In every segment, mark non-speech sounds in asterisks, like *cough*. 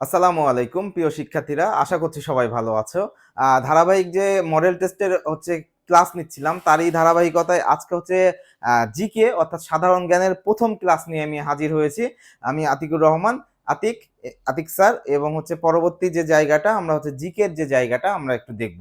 আসসালামু আলাইকুম, প্রিয় শিক্ষার্থীরা। আশা করছি সবাই ভালো আছো। ধারাবাহিক যে মডেল টেস্টের হচ্ছে ক্লাস নিচ্ছিলাম, তারই ধারাবাহিকতায় আজকে হচ্ছে জিকে অর্থাৎ সাধারণ জ্ঞানের প্রথম ক্লাস নিয়ে আমি হাজির হয়েছি। আমি আতিকুর রহমান, আতিক আতিক স্যার, এবং হচ্ছে পরবর্তী যে জায়গাটা, আমরা হচ্ছে জিকের যে জায়গাটা, আমরা একটু দেখব।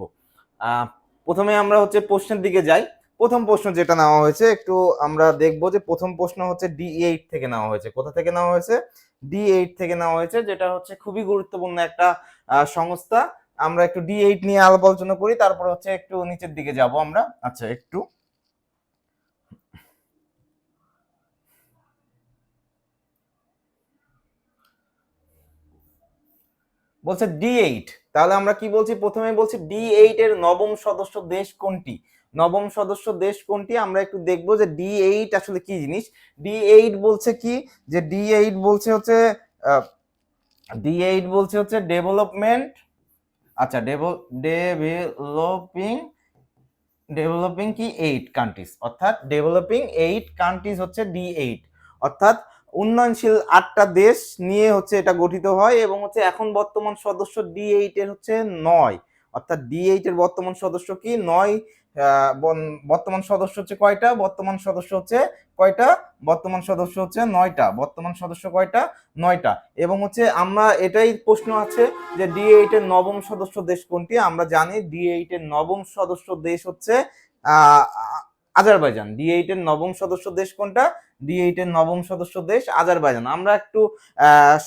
প্রথমে আমরা হচ্ছে প্রশ্নের দিকে যাই। প্রথম প্রশ্ন যেটা নেওয়া হয়েছে, একটু আমরা দেখব যে প্রথম প্রশ্ন হচ্ছে ডি এইট থেকে নেওয়া হয়েছে। কোথা থেকে নেওয়া হয়েছে? ডি এইট থেকে নেওয়া হয়েছে, যেটা হচ্ছে খুবই গুরুত্বপূর্ণ একটা সংস্থা। আমরা একটু ডি এইট নিয়ে আলাপ আলোচনা করি, তারপর হচ্ছে একটু নিচের দিকে যাব আমরা। আচ্ছা একটু। বলছে ডি এইট তাহলে আমরা কি বলছি? প্রথমে বলছি ডি এইট এর নবম সদস্য দেশ কোনটি? নবম সদস্য দেশ কোনটি? আমরা একটু দেখব যে ডি এইট আসলে কি জিনিস? ডি এইট বলছে কি? যে ডি এইট বলছে হচ্ছে ডি এইট বলছে হচ্ছে ডেভেলপমেন্ট আচ্ছা ডেভেলপিং ডেভেলপিং কি? এইট কান্ট্রিজ অর্থাৎ ডেভেলপিং এইট কান্ট্রিজ হচ্ছে ডি এইট অর্থাৎ উন্নয়নশীল আটটা দেশ নিয়ে হচ্ছে এটা গঠিত হয় এবং হচ্ছে এখন বর্তমান সদস্য ডি এইট এর হচ্ছে নয়, অর্থাৎ ডি এইট এর বর্তমান সদস্য কি? নয় বর্তমান সদস্য হচ্ছে কয়টা? বর্তমান সদস্য হচ্ছে কয়টা? বর্তমান সদস্য হচ্ছে নয়টা। বর্তমান সদস্য কয়টা? নয়টা। এবং হচ্ছে আমরা এটাই প্রশ্ন আছে যে ডি এইট এর নবম সদস্য দেশ কোনটি? আমরা জানি ডি এইট এর নবম সদস্য দেশ হচ্ছে আজারবাইজান। ডি এইট এর নবম সদস্য দেশ কোনটা? ডি এইট এর নবম সদস্য দেশ আজারবাইজান। আমরা একটু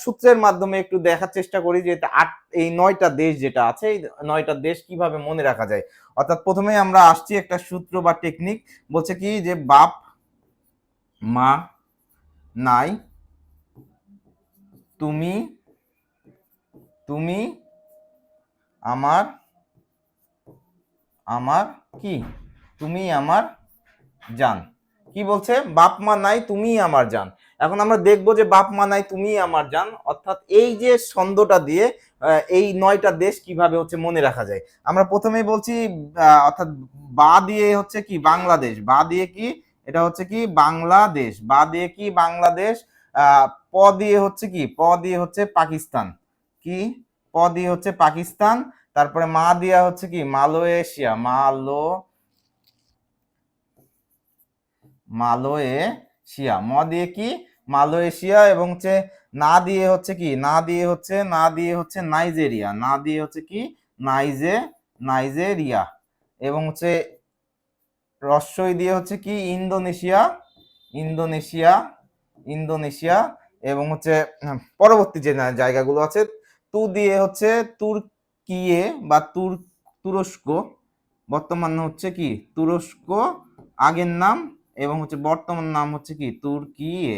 সূত্রের মাধ্যমে একটু দেখার চেষ্টা করি যে আট, এই নয়টা দেশ যেটা আছে, এই নয়টা দেশ কীভাবে মনে রাখা যায়। অর্থাৎ প্রথমে আমরা আসছি একটা সূত্র বা টেকনিক বলছে কি যে বাপ, মা, নাই, তুমি তুমি, আমার আমার কি? তুমি আমার জান। কি বলছে? বাপ, মা নাই তুমি আমার জান। এখন আমরা দেখব যে বাপ, মা নাই তুমি আমার জান। অর্থাৎ এই যে ছন্দটা দিয়ে এই নয়টা দেশ কীভাবে হচ্ছে মনে রাখা যায়। আমরা প্রথমেই বলছি অর্থাৎ বা দিয়ে হচ্ছে কি বাংলাদেশ? বা দিয়ে কি? এটা হচ্ছে কি বাংলাদেশ। বা দিয়ে কি বাংলাদেশ? প দিয়ে হচ্ছে কি? প দিয়ে হচ্ছে পাকিস্তান। কি? প দিয়ে হচ্ছে পাকিস্তান। তারপরে মা দিয়া হচ্ছে কি? মালয়েশিয়া। মালো মালয়েশিয়া। ম দিয়ে কি? মালয়েশিয়া এবং হচ্ছে না দিয়ে হচ্ছে কি? না দিয়ে হচ্ছে, না দিয়ে হচ্ছে নাইজেরিয়া। না দিয়ে হচ্ছে কি? নাইজে, নাইজেরিয়া। এবং হচ্ছে রস্যই দিয়ে হচ্ছে কি? ইন্দোনেশিয়া ইন্দোনেশিয়া ইন্দোনেশিয়া এবং হচ্ছে পরবর্তী যে জায়গাগুলো আছে, তু দিয়ে হচ্ছে তুর্কিয়ে বা তুর, তুরস্ক। বর্তমান হচ্ছে কি? তুরস্ক, আগের নাম এবং হচ্ছে বর্তমান নাম হচ্ছে কি? Turkiye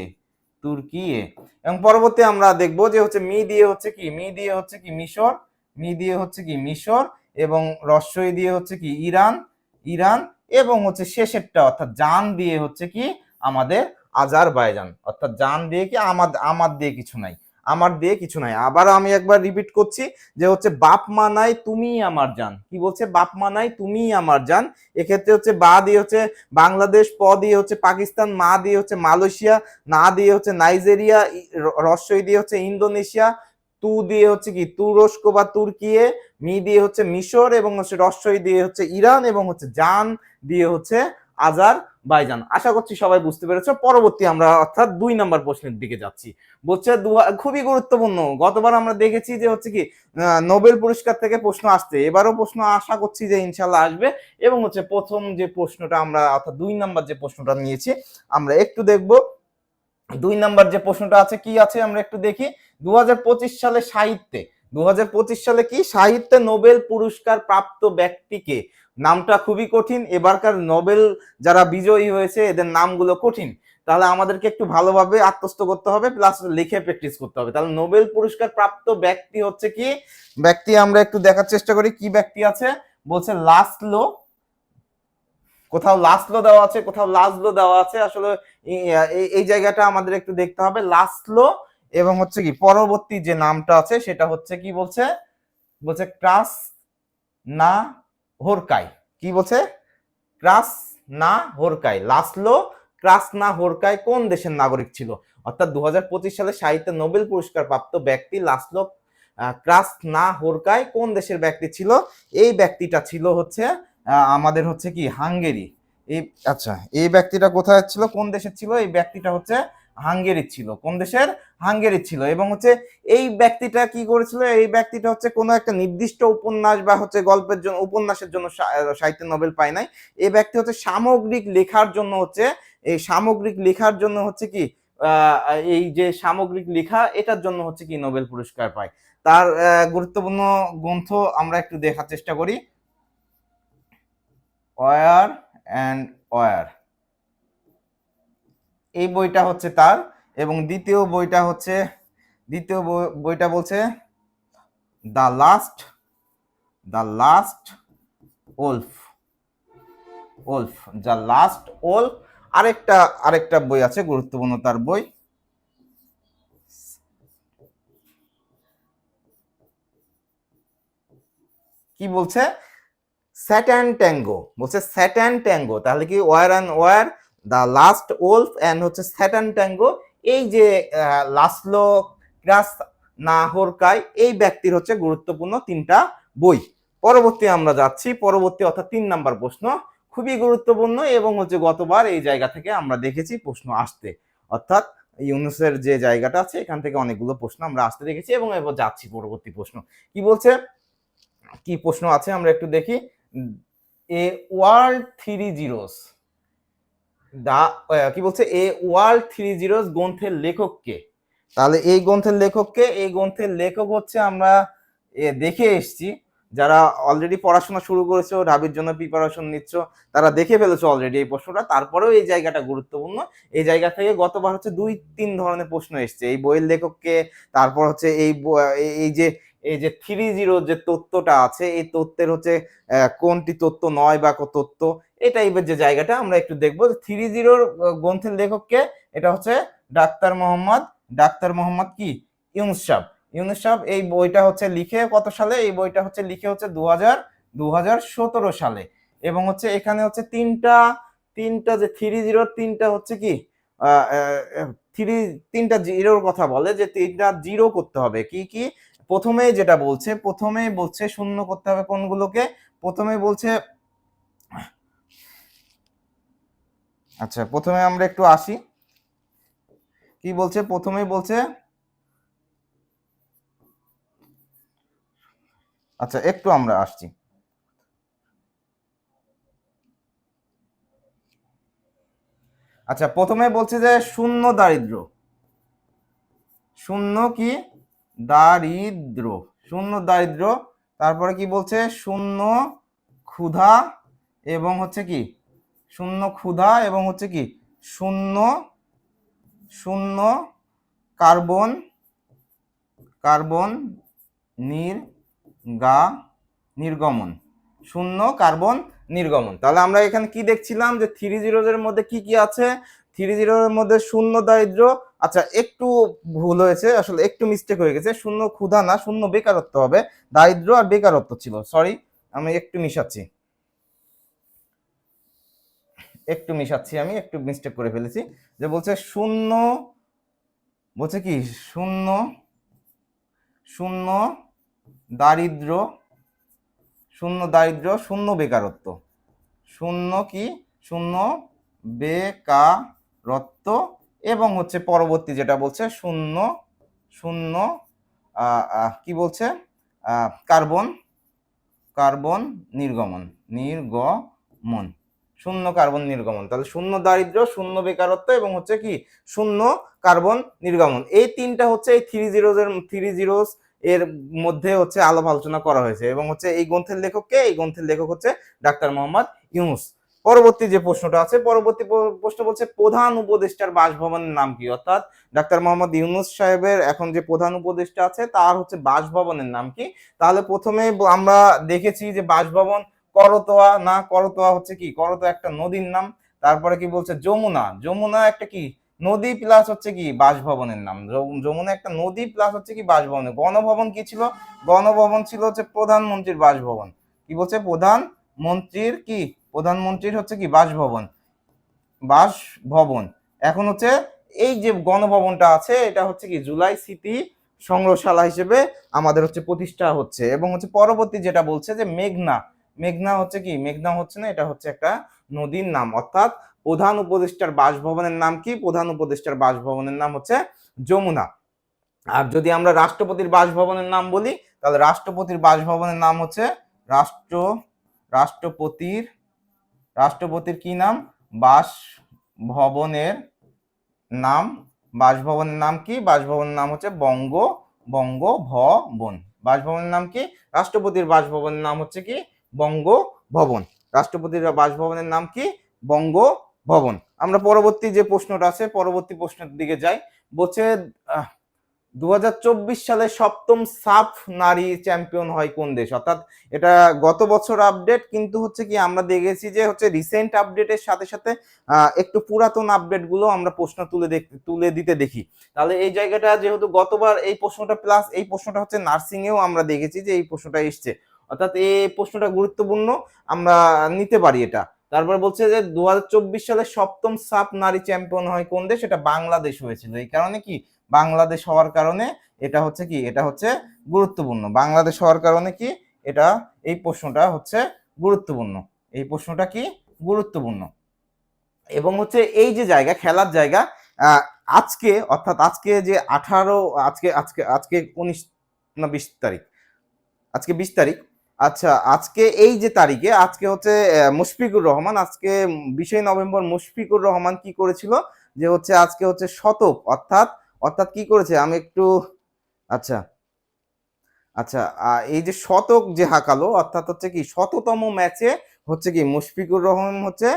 Turkiye. এবং পরবর্তী আমরা দেখব যে হচ্ছে মি দিয়ে হচ্ছে কি? মি দিয়ে হচ্ছে কি মিশর, মি দিয়ে হচ্ছে কি মিশর, এবং রস্যই দিয়ে হচ্ছে কি ইরান ইরান, এবং হচ্ছে শেষেরটা অর্থাৎ জান দিয়ে হচ্ছে কি আমাদের আজারবাইজান। অর্থাৎ জান দিয়ে কি আমার আমার দিয়ে কিছু নাই। আমার দিয়ে কিছু নাই। আবার আমি একবার রিপিট করছি যে হচ্ছে, বাপ মা নাই তুমি আমার জান। কি বলছে? বাপ মা নাই তুমি আমার জান। এক্ষেত্রে হচ্ছে, বা দিয়ে হচ্ছে, বাংলাদেশ, প দিয়ে হচ্ছে, পাকিস্তান, মা দিয়ে হচ্ছে, মালয়েশিয়া, না দিয়ে হচ্ছে, নাইজেরিয়া, ই- র- রস্যই দিয়ে হচ্ছে, ইন্দোনেশিয়া, তু দিয়ে হচ্ছে কি, তুরস্ক বা তুর্কিয়ে মি দিয়ে হচ্ছে, মিশর এবং হচ্ছে রস্যই দিয়ে হচ্ছে, ইরান এবং হচ্ছে, জান দিয়ে হচ্ছে আজার বাইজান। আশা করছি সবাই বুঝতে পেরেছ। পরবর্তী আমরা অর্থাৎ দুই নাম্বার প্রশ্নের দিকে যাচ্ছি। বলছে খুবই গুরুত্বপূর্ণ। গতবার আমরা দেখেছি যে হচ্ছে কি নোবেল পুরস্কার থেকে প্রশ্ন আসছে। এবারও প্রশ্ন আশা করছি যে ইনশাল্লাহ আসবে। এবং হচ্ছে প্রথম যে প্রশ্নটা আমরা, অর্থাৎ দুই নাম্বার যে প্রশ্নটা নিয়েছি, আমরা একটু দেখব। দুই নাম্বার যে প্রশ্নটা আছে, কি আছে আমরা একটু দেখি। দু হাজার পঁচিশ সালে সাহিত্যে দু হাজার পঁচিশ সালে কি সাহিত্যে নোবেল পুরস্কার প্রাপ্ত ব্যক্তিকে নামটা খুবই কঠিন, এবারকার নোবেল যারা বিজয়ী হয়েছে, এদের নামগুলো কঠিন। তাহলে আমাদেরকে একটু ভালোভাবে আত্মস্থ করতে হবে প্লাস লিখে প্র্যাকটিস করতে হবে। তাহলে নোবেল পুরস্কার প্রাপ্ত ব্যক্তি হচ্ছে কি? ব্যক্তি আমরা একটু দেখার চেষ্টা করি, কি ব্যক্তি আছে? বলছে লাস্টলো কোথাও লাস্টলো দেওয়া আছে, কোথাও লাজলো দেওয়া আছে। আসলে এই জায়গাটা আমাদের একটু দেখতে হবে। লাস্টলো এবং হচ্ছে কি, পরবর্তী যে নামটা আছে, সেটা হচ্ছে কি বলছে? বলছে ক্রাস না হোরকাই। কি বলছে? ক্রাস না হোরকাই। লাসলো ক্রাস না হোরকাই কোন দেশের নাগরিক ছিল? অর্থাৎ দু সালে সাহিত্যে নোবেল পুরস্কার প্রাপ্ত ব্যক্তি লাসলো ক্রাস না হোরকায় কোন দেশের ব্যক্তি ছিল? এই ব্যক্তিটা ছিল হচ্ছে আমাদের হচ্ছে কি, হাঙ্গেরি। এই আচ্ছা এই ব্যক্তিটা কোথায় ছিল? কোন দেশের ছিল? এই ব্যক্তিটা হচ্ছে হাঙ্গেরির ছিল। কোন দেশের? হাঙ্গেরির ছিল। এবং হচ্ছে এই ব্যক্তিটা কি করেছিল? এই ব্যক্তিটা হচ্ছে কোনো একটা নির্দিষ্ট উপন্যাস বা হচ্ছে গল্পের জন্য, উপন্যাসের জন্য সাহিত্য নোবেল পায় নাই। এই ব্যক্তি হচ্ছে সামগ্রিক লেখার জন্য হচ্ছে, এই সামগ্রিক লেখার জন্য হচ্ছে কি এই যে সামগ্রিক লেখা, এটার জন্য হচ্ছে কি নোবেল পুরস্কার পায়। তার গুরুত্বপূর্ণ গ্রন্থ আমরা একটু দেখার চেষ্টা করি। War and war. এই বইটা হচ্ছে তার এবং দ্বিতীয় বইটা হচ্ছে, দ্বিতীয় বই- বইটা বলছে, the last the last wolf wolf, the last wolf. আরেকটা আরেকটা বই আছে, গুরুত্বপূর্ণ তার বই। কি বলছে? স্যাটান ট্যাঙ্গো, বলছে স্যাটান ট্যাঙ্গো, তাহলে কি war and war the last wolf and হচ্ছে স্যাটান ট্যাঙ্গো, এই যে লাসলো ক্রাস নাহরকাই, এই ব্যক্তির হচ্ছে গুরুত্বপূর্ণ তিনটা বই। পরবর্তী আমরা যাচ্ছি, পরবর্তী অর্থাৎ তিন নাম্বার প্রশ্ন, খুবই গুরুত্বপূর্ণ এবং হচ্ছে গতবার এই জায়গা থেকে আমরা দেখেছি প্রশ্ন আসতে। অর্থাৎ ইউনুসের যে জায়গাটা আছে, এখান থেকে অনেকগুলো প্রশ্ন আমরা আসতে দেখেছি এবং এবার যাচ্ছি পরবর্তী প্রশ্ন। কি বলছে? কি প্রশ্ন আছে আমরা একটু দেখি। A world three zeros. দা কি বলছে? এ ওয়ার্ল্ড থ্রি জিরোস গ্রন্থের লেখককে। তাহলে এই গ্রন্থের লেখককে, এই গ্রন্থের লেখক হচ্ছে আমরা দেখে এসেছি। যারা অলরেডি পড়াশোনা শুরু করেছ, রাবির জন্য প্রিপারেশন নিচ্ছ, তারা দেখে ফেলেছো অলরেডি এই প্রশ্নটা। তারপরেও এই জায়গাটা গুরুত্বপূর্ণ। এই জায়গা থেকে গতবার হচ্ছে দুই, তিন ধরনের প্রশ্ন এসছে। এই বইয়ের লেখককে, তারপর হচ্ছে এই এই- যে এই যে থ্রি জিরো যে তত্ত্বটা আছে, এই তত্ত্বের হচ্ছে কোনটি তত্ত্ব নয় বা তত্ত্ব টাইপের যে জায়গাটা, আমরা একটু দেখব থ্রি জিরোর গ্রন্থের লেখককে, এটা হচ্ছে ডাক্তার মোহাম্মদ ডাক্তার মোহাম্মদ কি? ইউনুস সাহ ইউনুস এই বইটা হচ্ছে লিখে কত সালে? এই বইটা হচ্ছে লিখে হচ্ছে দু হাজার দু হাজার সতেরো সালে। এবং হচ্ছে এখানে হচ্ছে তিনটা তিনটা যে থ্রি জিরোর তিনটা হচ্ছে কি? থ্রি তিনটা জিরোর কথা বলে যে তিনটা জিরো করতে হবে। কি কি? প্রথমেই যেটা বলছে প্রথমেই বলছে শূন্য করতে হবে কোনগুলোকে? প্রথমে বলছে আচ্ছা প্রথমে আমরা একটু আসি। কি বলছে? প্রথমে বলছে আচ্ছা একটু আমরা আসছি। আচ্ছা প্রথমে বলছে যে, শূন্য দারিদ্র। শূন্য কি? দারিদ্র। শূন্য দারিদ্র, তারপরে কি বলছে? শূন্য ক্ষুধা এবং হচ্ছে কি? শূন্য ক্ষুধা এবং হচ্ছে কি, শূন্য শূন্য কার্বন কার্বন নির্গা নির্গমন। শূন্য কার্বন নির্গমন। তাহলে আমরা এখানে কি দেখছিলাম যে থ্রি জিরোর মধ্যে কি কি আছে? থ্রি জিরোর মধ্যে শূন্য দারিদ্র আচ্ছা একটু ভুল হয়েছে, আসলে একটু মিস্টেক হয়ে গেছে। শূন্য ক্ষুধা না, শূন্য বেকারত্ব হবে। দারিদ্র আর বেকারত্ব ছিল সরি আমি একটু মিশাচ্ছি। একটু মিশাচ্ছি আমি, একটু মিস্টেক করে ফেলেছি। যে বলছে শূন্য, বলছে কি? শূন্য শূন্য দারিদ্র শূন্য দারিদ্র, শূন্য বেকারত্ব। শূন্য কি? শূন্য বেকারত্ব এবং হচ্ছে পরবর্তী যেটা বলছে শূন্য শূন্য কি বলছে? কার্বন কার্বন নির্গমন নির্গমন। শূন্য কার্বন নির্গমন। তাহলে শূন্য দারিদ্র শূন্য বেকারত্ব এবং হচ্ছে কি? শূন্য কার্বন নির্গমন। এই তিনটা হচ্ছে এই থ্রি জিরোজ এর থ্রি জিরোস এর মধ্যে হচ্ছে আলাপ আলোচনা করা হয়েছে এবং হচ্ছে এই গ্রন্থের লেখককে এই গ্রন্থের লেখক হচ্ছে ডাক্তার মোহাম্মদ ইউনুস। পরবর্তী যে প্রশ্নটা আছে, পরবর্তী প্রশ্ন বলছে প্রধান উপদেষ্টার বাসভবনের নাম কি? অর্থাৎ ডাক্তার মোহাম্মদ ইউনুস সাহেবের এখন যে প্রধান উপদেষ্টা আছে, তার হচ্ছে বাসভবনের নাম কি? তাহলে প্রথমে আমরা দেখেছি যে বাসভবন করতোয়া না করতোয়া হচ্ছে কি? করতোয়া একটা নদীর নাম, তারপরে কি বলছে? যমুনা। যমুনা একটা কি? নদী প্লাস হচ্ছে কি? বাসভবনের নাম। যমু- যমুনা একটা নদী প্লাস হচ্ছে কি? বাসভবন। গণভবন কি ছিল? গণভবন ছিল হচ্ছে প্রধানমন্ত্রীর বাসভবন। কি বলছে? প্রধান মন্ত্রীর কি? প্রধানমন্ত্রীর হচ্ছে কি? বাসভবন। বাসভবন। এখন হচ্ছে এই যে গণভবনটা আছে, এটা হচ্ছে কি? জুলাই সিটি সংগ্রহশালা হিসেবে আমাদের হচ্ছে প্রতিষ্ঠা হচ্ছে। এবং হচ্ছে পরবর্তী যেটা বলছে যে মেঘনা। মেঘনা হচ্ছে কি? মেঘনা হচ্ছে না, এটা হচ্ছে একটা নদীর নাম। অর্থাৎ প্রধান উপদেষ্টার বাসভবনের নাম কি? প্রধান উপদেষ্টার বাসভবনের নাম হচ্ছে যমুনা। আর যদি আমরা রাষ্ট্রপতির বাসভবনের নাম বলি, তাহলে রাষ্ট্রপতির বাসভবনের নাম হচ্ছে রাষ্ট্র, রাষ্ট্রপতির রাষ্ট্রপতির কি নাম? বাসভবনের নাম। বাসভবনের নাম কি? বাসভবনের নাম হচ্ছে বঙ্গ বঙ্গ ভবন বাসভবনের নাম কি? রাষ্ট্রপতির বাসভবনের নাম হচ্ছে কি? বঙ্গ ভবন রাষ্ট্রপতির বাসভবনের নাম কি? বঙ্গ ভবন আমরা পরবর্তী যে প্রশ্নটা আছে, পরবর্তী প্রশ্নের দিকে যাই। বলছে দু হাজার চব্বিশ সালে সপ্তম সাফ নারী চ্যাম্পিয়ন হয় কোন দেশ? অর্থাৎ এটা গত বছর আপডেট, কিন্তু হচ্ছে কি আমরা দেখেছি যে হচ্ছে রিসেন্ট আপডেটের সাথে সাথে একটু পুরাতন আপডেটগুলো আমরা প্রশ্ন তুলে দেখ, তুলে দিতে দেখি। তাহলে এই জায়গাটা যেহেতু গতবার এই প্রশ্নটা, প্লাস এই প্রশ্নটা হচ্ছে নার্সিং এও আমরা দেখেছি যে এই প্রশ্নটা এসছে। অর্থাৎ এই প্রশ্নটা গুরুত্বপূর্ণ, আমরা নিতে পারি এটা। তারপর বলছে যে দু হাজার চব্বিশ সালে সপ্তম সাপ নারী চ্যাম্পিয়ন হয় কোন দেশ? এটা বাংলাদেশ হয়েছিল। এই কারণে কি? বাংলাদেশ হওয়ার কারণে এটা হচ্ছে কি? এটা হচ্ছে গুরুত্বপূর্ণ। বাংলাদেশ হওয়ার কারণে কি? এটা, এই প্রশ্নটা হচ্ছে গুরুত্বপূর্ণ। এই প্রশ্নটা কি? গুরুত্বপূর্ণ। এবং হচ্ছে এই যে জায়গা, খেলার জায়গা আজকে, অর্থাৎ আজকে যে আঠারো, আজকে আজকে আজকে উনিশ না বিশ তারিখ, আজকে বিশ তারিখ আচ্ছা আজকে এই যে তারিখে, আজকে হচ্ছে মুশফিকুর রহমান, আজকে বিশে নভেম্বর মুশফিকুর রহমান কি করেছিল? যে হচ্ছে আজকে হচ্ছে শতক, অর্থাৎ অর্থাৎ কি করেছে? আমি একটু আচ্ছা আচ্ছা এই যে শতক যে হাঁকালো, অর্থাৎ হচ্ছে কি, শততম ম্যাচে হচ্ছে কি, মুশফিকুর রহমান হচ্ছে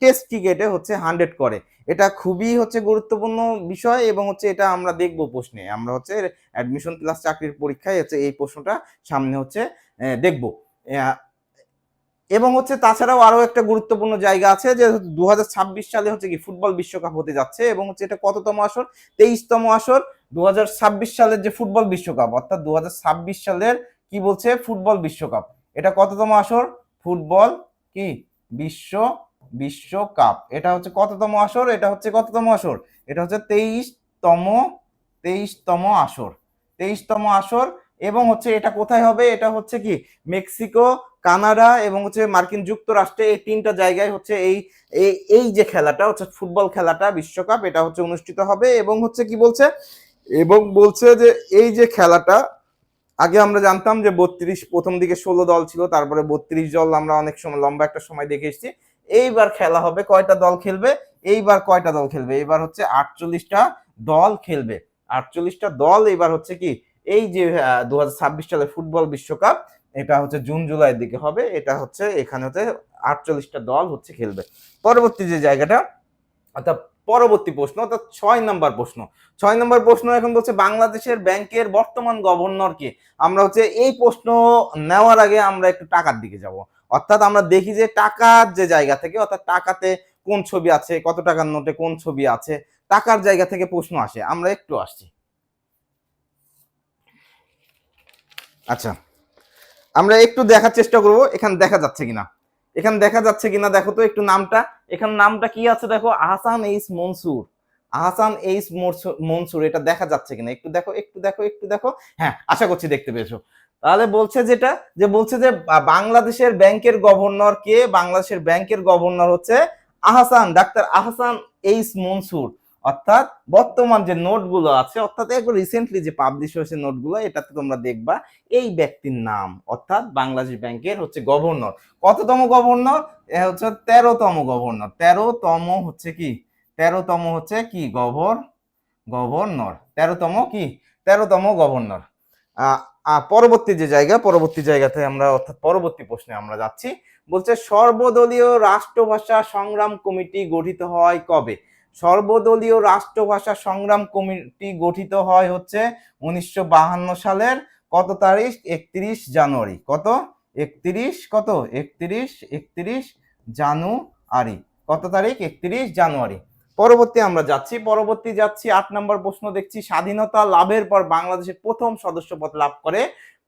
টেস্ট ক্রিকেটে হচ্ছে হান্ড্রেড করে। এটা খুবই হচ্ছে গুরুত্বপূর্ণ বিষয় এবং হচ্ছে এটা আমরা দেখব প্রশ্নে। আমরা হচ্ছে অ্যাডমিশন প্লাস চাকরির পরীক্ষায় হচ্ছে এই প্রশ্নটা সামনে হচ্ছে দেখব। এবং হচ্ছে তাছাড়াও আরও একটা গুরুত্বপূর্ণ জায়গা আছে যে দু হাজার ছাব্বিশ সালে হচ্ছে কি ফুটবল বিশ্বকাপ হতে যাচ্ছে এবং হচ্ছে এটা কততম আসর? তেইশতম আসর। দু হাজার ছাব্বিশ সালের যে ফুটবল বিশ্বকাপ, অর্থাৎ দু হাজার ছাব্বিশ সালের কি বলছে? ফুটবল বিশ্বকাপ। এটা কততম আসর? ফুটবল কি? বিশ্ব, বিশ্বকাপ। এটা হচ্ছে কততম আসর? এটা হচ্ছে কততম আসর? এটা হচ্ছে তেইশতম তেইশতম আসর। তেইশতম আসর এবং হচ্ছে এটা কোথায় হবে? এটা হচ্ছে কি? মেক্সিকো, কানাডা এবং হচ্ছে মার্কিন যুক্তরাষ্ট্রে এই তিনটা জায়গায় হচ্ছে এই, এই- যে খেলাটা, হচ্ছে ফুটবল খেলাটা, বিশ্বকাপ, এটা হচ্ছে অনুষ্ঠিত হবে এবং হচ্ছে কি বলছে? এবং বলছে যে এই যে খেলাটা আগে আমরা জানতাম যে বত্রিশ প্রথম দিকে ষোলো দল ছিল, তারপরে বত্রিশ দল আমরা অনেক সময় লম্বা একটা সময় দেখে এসেছি। এইবার খেলা হবে, কয়টা দল খেলবে? এইবার কয়টা দল খেলবে? এইবার হচ্ছে আটচল্লিশটা দল খেলবে। আটচল্লিশটা দল এবার হচ্ছে কি? এই যে দু সালে ফুটবল বিশ্বকাপ, এটা হচ্ছে জুন, জুলাইয়ের দিকে হবে। এটা হচ্ছে এখানে হচ্ছে আটচল্লিশটা দল হচ্ছে খেলবে। পরবর্তী যে জায়গাটা, অর্থাৎ পরবর্তী প্রশ্ন, অর্থাৎ ছয় নম্বর প্রশ্ন। ছয় নম্বর প্রশ্ন এখন বলছে, বাংলাদেশের ব্যাংকের বর্তমান গভর্নর কে? আমরা হচ্ছে এই প্রশ্ন নেওয়ার আগে আমরা একটু টাকার দিকে যাব। অর্থাৎ আমরা দেখি যে টাকার যে জায়গা থেকে, অর্থাৎ টাকাতে কোন ছবি আছে, কত টাকার নোটে কোন ছবি আছে, টাকার জায়গা থেকে প্রশ্ন আসে। আমরা একটু আসছি। আচ্ছা আমরা একটু দেখার চেষ্টা করব, এখানে দেখা যাচ্ছে কিনা। এখানে দেখা যাচ্ছে কিনা দেখো তো একটু নামটা। এখানে নামটা কি আছে দেখো? আহসান এইস মনসুর। আহসান এইস মনসুর- এটা দেখা যাচ্ছে কিনা? একটু দেখো একটু দেখো একটু দেখো। হ্যাঁ আশা করছি দেখতে পেয়েছ। তাহলে বলছে যেটা, যে বলছে যে বাংলাদেশের ব্যাংকের গভর্নর কে? বাংলাদেশের ব্যাংকের গভর্নর হচ্ছে আহসান, ডাক্তার আহসান এইস মনসুর। অর্থাৎ বর্তমান যে নোটগুলো আছে, অর্থাৎ একবার রিসেন্টলি যে পাবলিশ হয়েছে নোটগুলো, এটাতে তোমরা দেখবা এই ব্যক্তির নাম, অর্থাৎ বাংলাদেশ ব্যাংকের হচ্ছে গভর্নর কততম গভর্নর হচ্ছে তেরোতম গভর্নর তেরোতম হচ্ছে কি? তেরোতম হচ্ছে কি? গভর গভর্নর তেরোতম কি? তেরোতম গভর্নর পরবর্তী যে জায়গা, পরবর্তী জায়গাতে আমরা, অর্থাৎ পরবর্তী প্রশ্নে আমরা যাচ্ছি। বলছে সর্বদলীয় রাষ্ট্রভাষা সংগ্রাম কমিটি গঠিত হয় কবে? সর্বদলীয় রাষ্ট্রভাষা সংগ্রাম কমিটি গঠিত হয় হচ্ছে উনিশশো সালের কত তারিখ? একত্রিশ জানুয়ারি। কত? একত্রিশ কত? একত্রিশ একত্রিশ জানুয়ারি। কত তারিখ? একত্রিশ জানুয়ারি। পরবর্তী আমরা যাচ্ছি। পরবর্তী যাচ্ছি, আট নম্বর প্রশ্ন দেখছি, স্বাধীনতা লাভের পর বাংলাদেশের প্রথম সদস্যপদ লাভ করে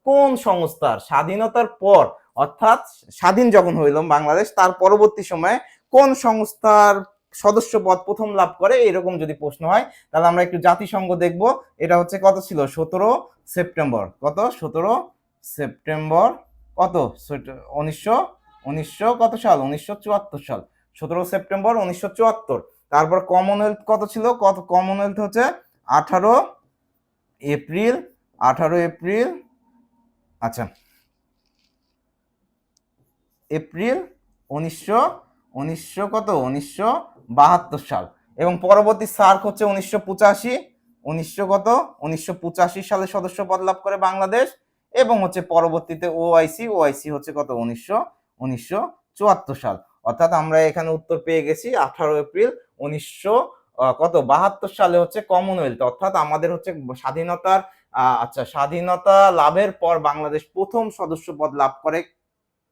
কোন সংস্থার? স্বাধীনতার পর, অর্থাৎ স্বাধীন যখন হইল বাংলাদেশ, তার পরবর্তী সময়ে কোন সংস্থার সদস্য পদ প্রথম লাভ করে, এরকম যদি প্রশ্ন হয়, তাহলে আমরা একটু জাতিসংঘ দেখব, এটা হচ্ছে কত ছিল? সতেরো সেপ্টেম্বর। কত? সতেরো সেপ্টেম্বর। কত? উনিশশো উনিশশো কত সাল? উনিশশো চুয়াত্তর সাল। সতেরো সেপ্টেম্বর, উনিশশো চুয়াত্তর। তারপর কমনওয়েলথ কত ছিল? কত কমনওয়েলথ হচ্ছে? আঠারো এপ্রিল আঠারো এপ্রিল আচ্ছা। এপ্রিল, উনিশশো উনিশশো কত? উনিশশো বাহাত্তর সাল। এবং পরবর্তী সার্ক হচ্ছে উনিশশো পঁচাশি, উনিশশো কত? উনিশশো পঁচাশি সালে সদস্য পদ লাভ করে বাংলাদেশ এবং হচ্ছে পরবর্তীতে ওআইসি ওআইসি হচ্ছে কত? উনিশশো উনিশশো চুয়াত্তর সাল। অর্থাৎ আমরা এখানে উত্তর পেয়ে গেছি আঠারো এপ্রিল উনিশশো কত? বাহাত্তর সালে হচ্ছে কমনওয়েলথ অর্থাৎ আমাদের হচ্ছে স্বাধীনতার আচ্ছা স্বাধীনতা লাভের পর বাংলাদেশ প্রথম সদস্য পদ লাভ করে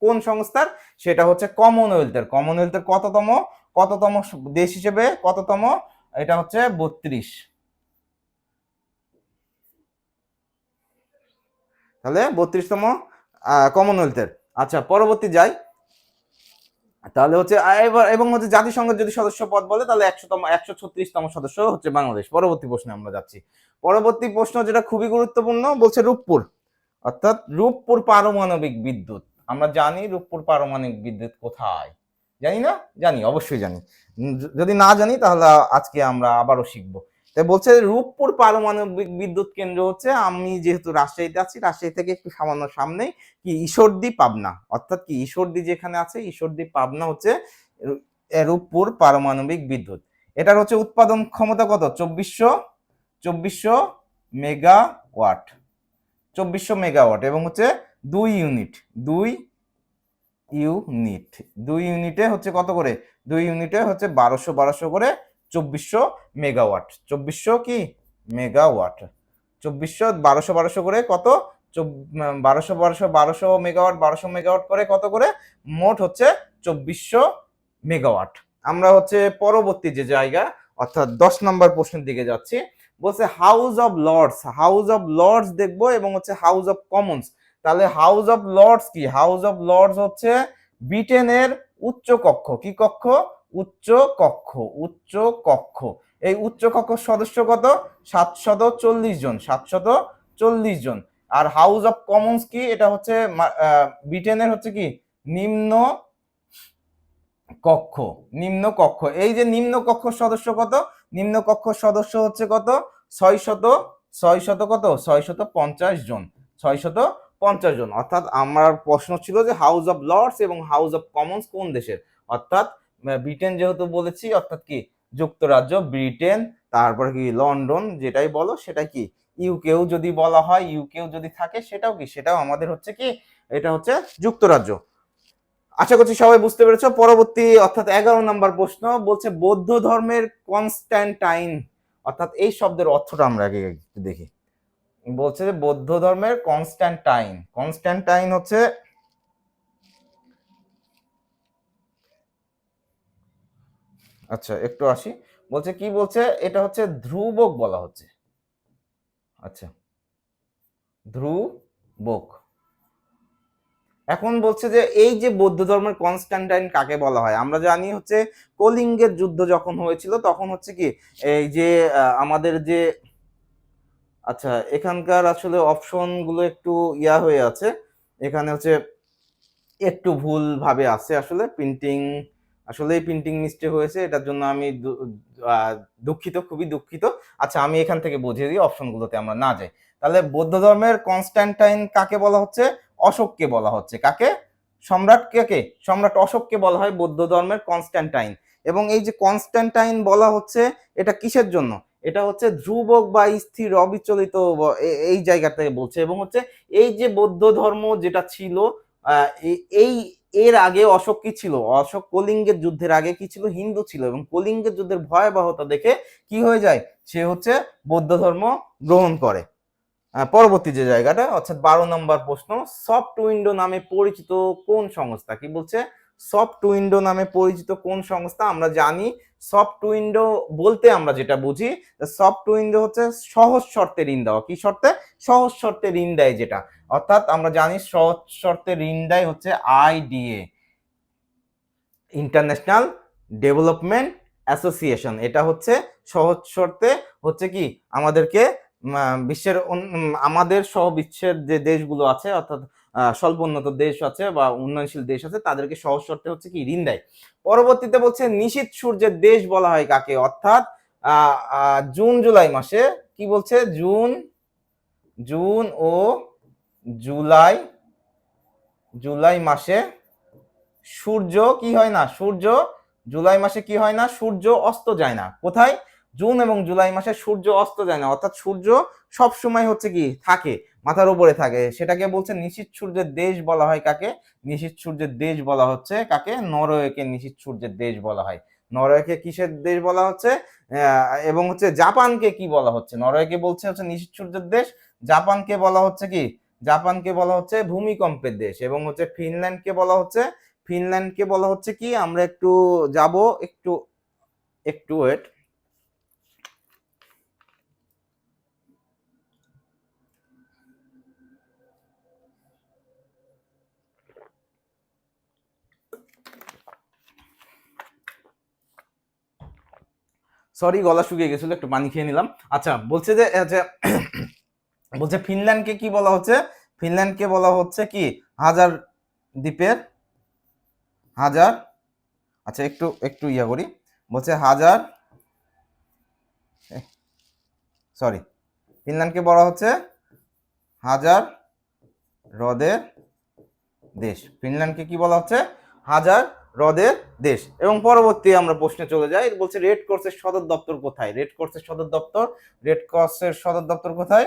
কোন সংস্থার? সেটা হচ্ছে কমনওয়েলথের কমনওয়েলথের কততম? কততম দেশ হিসেবে কততম? এটা হচ্ছে বত্রিশ। তাহলে বত্রিশতম কমনওয়েলথের আচ্ছা পরবর্তী যাই। তাহলে হচ্ছে এবং হচ্ছে জাতিসংঘের যদি সদস্য পদ বলে, তাহলে একশোতম, একশো ছত্রিশতম সদস্য হচ্ছে বাংলাদেশ। পরবর্তী প্রশ্নে আমরা যাচ্ছি। পরবর্তী প্রশ্ন যেটা খুবই গুরুত্বপূর্ণ, বলছে রূপপুর। অর্থাৎ রূপপুর পারমাণবিক বিদ্যুৎ। আমরা জানি রূপপুর পারমাণবিক বিদ্যুৎ কোথায়? জানি না? জানি, অবশ্যই জানি। যদি না জানি, তাহলে আজকে আমরা আবারও শিখব। তাই বলছে রূপপুর পারমাণবিক বিদ্যুৎ কেন্দ্র হচ্ছে, আমি যেহেতু রাজশাহীতে আছি, রাজশাহী থেকে একটু সামান্য সামনেই কি ঈশ্বরদী পাবনা, অর্থাৎ কি ঈশ্বরদী যেখানে আছে, ঈশ্বরদী পাবনা হচ্ছে রূপপুর পারমাণবিক বিদ্যুৎ। এটার হচ্ছে উৎপাদন ক্ষমতা কত? চব্বিশশো চব্বিশশো মেগা ওয়াট চব্বিশশো মেগাওয়াট এবং হচ্ছে দুই ইউনিট, দুই ইউনিট। দুই ইউনিটে হচ্ছে কত করে? দুই ইউনিটে হচ্ছে বারোশো বারোশো করে চব্বিশশো মেগাওয়াট। চব্বিশশো কি? মেগাওয়াট। চব্বিশশো, বারোশো বারোশো করে কত? বারোশো বারোশো বারোশো মেগাওয়াট বারোশো মেগাওয়াট করে কত করে? মোট হচ্ছে চব্বিশশো মেগাওয়াট। আমরা হচ্ছে পরবর্তী যে জায়গা, অর্থাৎ দশ নম্বর প্রশ্নের দিকে যাচ্ছি, বলছে House of Lords House of Lords দেখব এবং হচ্ছে হাউস অফ কমন্স তাহলে হাউস অফ লর্ডস কি? হাউস অফ লর্ডস হচ্ছে ব্রিটেনের উচ্চ কক্ষ। কি কক্ষ? উচ্চ কক্ষ উচ্চ কক্ষ। এই উচ্চ কক্ষ সদস্য কত? সাতশত চল্লিশ জন, সাতশত চল্লিশ জন। আর হাউস অফ কমন্স কি? এটা হচ্ছে ব্রিটেনের হচ্ছে কি? নিম্ন কক্ষ নিম্ন কক্ষ। এই যে নিম্ন কক্ষ সদস্য কত? নিম্ন কক্ষ সদস্য হচ্ছে কত? ছয় শত ছয় শত কত? ছয় শত পঞ্চাশ জন। ছয় শত পঞ্চাশ জন। অর্থাৎ আমার প্রশ্ন ছিল যে হাউস অফ লর্ডস এবং হাউস অফ কমন্স কোন দেশের? অর্থাৎ ব্রিটেন যেহেতু বলেছি, অর্থাৎ কি? যুক্তরাজ্য ব্রিটেন তারপর কি লন্ডন যেটাই বলো, সেটা কি? ইউকেও যদি বলা হয় ইউকেও যদি থাকে, সেটাও কি? সেটাও আমাদের হচ্ছে কি? এটা হচ্ছে যুক্তরাজ্য। আশা করছি সবাই বুঝতে পেরেছ। পরবর্তী, অর্থাৎ এগারো নম্বর প্রশ্ন বলছে, বৌদ্ধ ধর্মের কনস্ট্যান্টাইন অর্থাৎ এই শব্দের অর্থটা আমরা আগে দেখি। বলছে যে বৌদ্ধ ধর্মের কনস্ট্যান্টাইন। কনস্ট্যান্টাইন হচ্ছে আচ্ছা একটু আসি। বলছে কি বলছে? এটা হচ্ছে ধ্রুবক বলা হচ্ছে। আচ্ছা ধ্রুবক। এখন বলছে যে এই যে বৌদ্ধ ধর্মের কনস্ট্যান্টাইন কাকে বলা হয়? আমরা জানি হচ্ছে কলিঙ্গের যুদ্ধ যখন হয়েছিল, তখন হচ্ছে কি এই যে আমাদের যে আচ্ছা এখানকার আসলে অপশনগুলো একটু ইয়া হয়ে আছে। এখানে হচ্ছে একটু ভুল ভাবে আছে আসলে প্রিন্টিং আসলে প্রিন্টিং মিস্টেক হয়েছে, এটার জন্য আমি দুঃখিত, খুবই দুঃখিত। আচ্ছা আমি এখান থেকে বুঝিয়ে দিই অপশনগুলোতে আমরা না যাই। তাহলে বৌদ্ধ ধর্মের কনস্ট্যান্টাইন কাকে বলা হচ্ছে? অশোককে বলা হচ্ছে। কাকে? সম্রাট কে সম্রাট অশোককে বলা হয় বৌদ্ধ ধর্মের কনস্ট্যান্টাইন এবং এই যে কনস্ট্যান্টাইন বলা হচ্ছে, এটা কিসের জন্য? এটা হচ্ছে ধ্রুবক বা স্থির অবিচলিত এই জায়গা থেকে বলছে এবং হচ্ছে এই যে বৌদ্ধ ধর্ম যেটা ছিল এই এর আগে অশোক কি ছিল? অশোক কলিঙ্গের যুদ্ধের আগে কি ছিল? হিন্দু ছিল এবং কলিঙ্গের যুদ্ধের ভয়াবহতা দেখে কি হয়ে যায়? সে হচ্ছে বৌদ্ধ ধর্ম গ্রহণ করে। পরবর্তী যে জায়গাটা, অর্থাৎ বারো নম্বর প্রশ্ন, সফট উইন্ডো নামে পরিচিত কোন সংস্থা? কি বলছে? সফট উইন্ডো নামে পরিচিত কোন সংস্থা? আমরা জানি সফট উইন্ডো বলতে আমরা যেটা বুঝি সফট উইন্ডো হচ্ছে সহজ শর্তে ঋণ দেওয়া। কি শর্তে? সহজ শর্তে ঋণ দেয় যেটা। অর্থাৎ আমরা জানি সহজ শর্তে ঋণ দেয় হচ্ছে আইডিএ ইন্টারন্যাশনাল ডেভেলপমেন্ট অ্যাসোসিয়েশন এটা হচ্ছে সহজ শর্তে হচ্ছে কি? আমাদেরকে বিশ্বের আমাদের সহ বিশ্বের যে দেশগুলো আছে, অর্থাৎ আহ, স্বল্প উন্নত দেশ আছে বা উন্নয়নশীল দেশ আছে তাদেরকে সহজ শর্তে হচ্ছে কি ঋণ দেয়। পরবর্তীতে বলছে নিশীত সূর্যের দেশ বলা হয় কাকে? অর্থাৎ জুন জুলাই মাসে কি বলছে? জুন জুন ও জুলাই জুলাই মাসে সূর্য কি হয় না? সূর্য জুলাই মাসে কি হয় না? সূর্য অস্ত যায় না। কোথায়? জুন এবং জুলাই মাসে সূর্য অস্ত যায় না। অর্থাৎ সূর্য সব সময় হচ্ছে কি থাকে। মাথার উপরে থাকে। সেটাকে বলছে নিশীত সূর্যের দেশ বলা হয় কাকে? নিশীত সূর্যের দেশ বলা হচ্ছে কাকে? নরওয়েকে নিশীত সূর্যের দেশ বলা হয়। নরওয়েকে কিসের দেশ বলা হচ্ছে? এবং হচ্ছে জাপানকে কি বলা হচ্ছে? নরওয়েকে বলছে হচ্ছে নিশীত সূর্যের দেশ। জাপানকে বলা হচ্ছে কি? জাপানকে বলা হচ্ছে ভূমিকম্পের দেশ। এবং হচ্ছে ফিনল্যান্ডকে বলা হচ্ছে, ফিনল্যান্ডকে বলা হচ্ছে কি? আমরা একটু যাব, একটু একটু ওয়েট সরি গলা শুকিয়ে গেছিল, একটু পানি খেয়ে নিলাম। আচ্ছা বলছে যে *coughs* বলছে ফিনল্যান্ডকে কি বলা হচ্ছে? ফিনল্যান্ডকে বলা হচ্ছে কি? হাজার দ্বীপের, হাজার আচ্ছা একটু একটু ইয়া করি। বলছে হাজার সরি ফিনল্যান্ডকে বলা হচ্ছে হাজার হ্রদের দেশ। ফিনল্যান্ডকে কি বলা হচ্ছে? হাজার হ্রদের দেশ। এবং পরবর্তী আমরা প্রশ্নে চলে যাই, বলছে রেড ক্রসের সদর দপ্তর কোথায়? রেড ক্রসের সদর দপ্তর? রেড ক্রসের সদর দপ্তর কোথায়?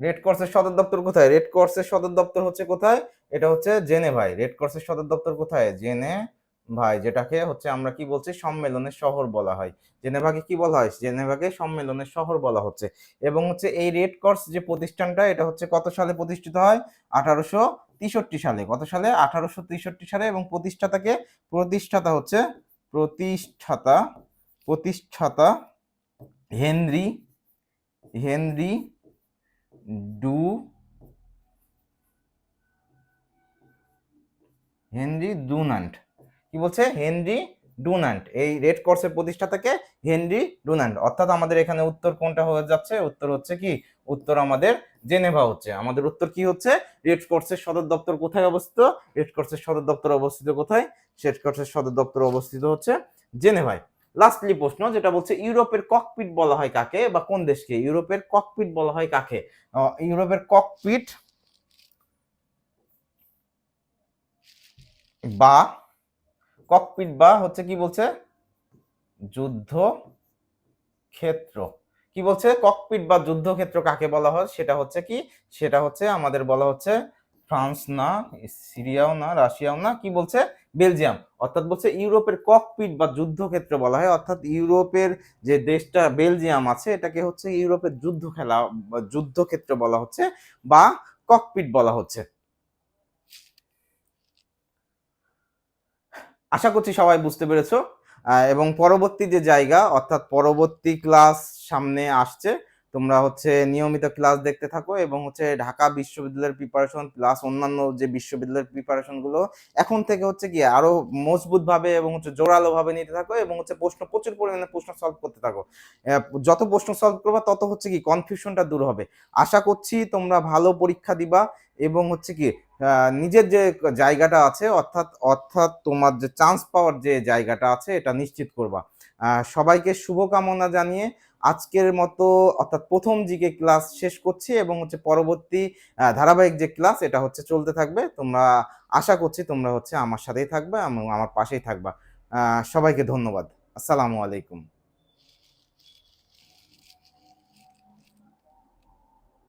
রেড ক্রসের সদর দপ্তর কোথায়? রেড ক্রসের সদর দপ্তর হচ্ছে কোথায়? এটা হচ্ছে জেনে ভাই রেড ক্রসের সদর দপ্তর কোথায়? জেনে ভাই, যেটাকে হচ্ছে আমরা কি বলছি? সম্মেলনের শহর বলা হয়। জেনেভাকে কি বলা হয়? জেনেভাকে সম্মেলনের শহর বলা হচ্ছে। এবং হচ্ছে এই রেড ক্রস যে প্রতিষ্ঠানটা, এটা হচ্ছে কত সালে প্রতিষ্ঠিত হয়? আঠারোশো তেষট্টি সালে। কত সালে? আঠারোশো তেষট্টি সালে এবং প্রতিষ্ঠাতাকে প্রতিষ্ঠাতা হচ্ছে প্রতিষ্ঠাতা প্রতিষ্ঠাতা হেনরি হেনরি ডু, হেনরি ডুনান্ট কি বলছে? Henry Dunant. এই রেড ক্রসের প্রতিষ্ঠাতাকে হেনরি ডুনান্ট। অর্থাৎ আমাদের এখানে উত্তর কোনটা হয়ে যাচ্ছে? উত্তর হচ্ছে কি? উত্তর আমাদের জেনেভা হচ্ছে। আমাদের উত্তর কি হচ্ছে? রেড ক্রসের সদর দপ্তর কোথায় অবস্থিত? রেড ক্রসের সদর দপ্তর অবস্থিত কোথায়? রেড ক্রসের সদর দপ্তর অবস্থিত হচ্ছে জেনেভায়। লাস্টলি প্রশ্ন, যেটা বলছে, ইউরোপের ককপিট বলা হয় কাকে বা কোন দেশকে? ইউরোপের ককপিট বলা হয় কাকে? ইউরোপের ককপিট বা ককপিট বা হচ্ছে কি বলছে? যুদ্ধ ক্ষেত্র কি বলছে? ককপিট বা যুদ্ধক্ষেত্র কাকে বলা হয়? সেটা হচ্ছে কি? সেটা হচ্ছে আমাদের বলা হচ্ছে ফ্রান্স না, সিরিয়াও না, রাশিয়াও না, কি বলছে? বেলজিয়াম। অর্থাৎ বলছে ইউরোপের ককপিট বা যুদ্ধক্ষেত্র বলা হয়। অর্থাৎ ইউরোপের যে দেশটা বেলজিয়াম আছে, এটাকে হচ্ছে ইউরোপের যুদ্ধ খেলা যুদ্ধক্ষেত্র বলা হচ্ছে বা ককপিট বলা হচ্ছে। আশা করছি সবাই বুঝতে পেরেছ। এবং পরবর্তী যে জায়গা, অর্থাৎ পরবর্তী ক্লাস সামনে আসছে, তোমরা হচ্ছে নিয়মিত ক্লাস দেখতে থাকো এবং হচ্ছে ঢাকা বিশ্ববিদ্যালয়ের প্রিপারেশন প্লাস অন্যান্য যে বিশ্ববিদ্যালয়ের প্রিপারেশনগুলো এখন থেকে হচ্ছে কি আরও মজবুতভাবে এবং হচ্ছে জোরালোভাবে নিতে থাকো এবং হচ্ছে প্রশ্ন, প্রচুর পরিমাণে প্রশ্ন সলভ করতে থাকো। যত প্রশ্ন সলভ করবা, তত হচ্ছে কি কনফিউশনটা দূর হবে। আশা করছি তোমরা ভালো পরীক্ষা দিবা এবং হচ্ছে কি নিজের যে জায়গাটা আছে, অর্থাৎ অর্থাৎ তোমার যে চান্স পাওয়ার যে জায়গাটা আছে, এটা নিশ্চিত করবা। সবাইকে শুভকামনা জানিয়ে আজকের মতো, অর্থাৎ প্রথম জিকে ক্লাস শেষ করছি এবং হচ্ছে পরবর্তী ধারাবাহিক যে ক্লাস এটা হচ্ছে চলতে থাকবে। তোমরা, আশা করছি তোমরা হচ্ছে আমার সাথেই থাকবে আমার পাশেই থাকবা। সবাইকে ধন্যবাদ। আসসালামু আলাইকুম।